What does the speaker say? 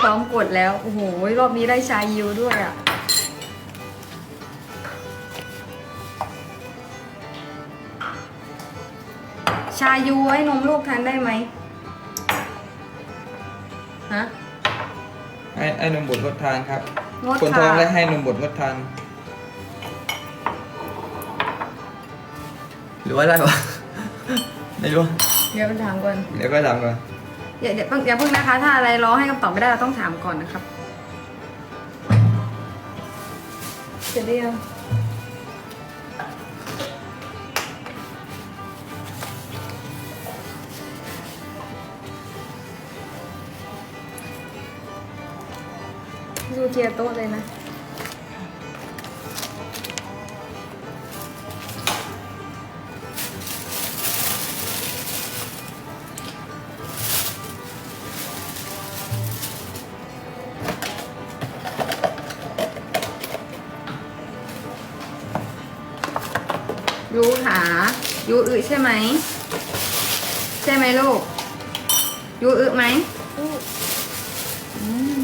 พร้อมกดแล้ว โอ้โห รอบนี้ได้ชายิวด้วยอะ ชายูให้นมลูกทานได้ไหมฮะ ให้ให้นมบดงดทานครับ งดคนท้องค่ะและให้นมบดงดทาน หรือว่าอะไรวะไม่รู้ เดี๋ยวไปถามก่อน เดี๋ยวก็ทำก่อน อย่าเดี๋ยวเพิ่งอย่าเพิ่งนะคะ ถ้าอะไรรอให้คำตอบไม่ได้เราต้องถามก่อนนะครับเสร็จหรือยังดูเคลียร์โต๊ะเลยนะ ยูขายูอึใช่ไหม ใช่ไหมลูก ยูอึไหมอืม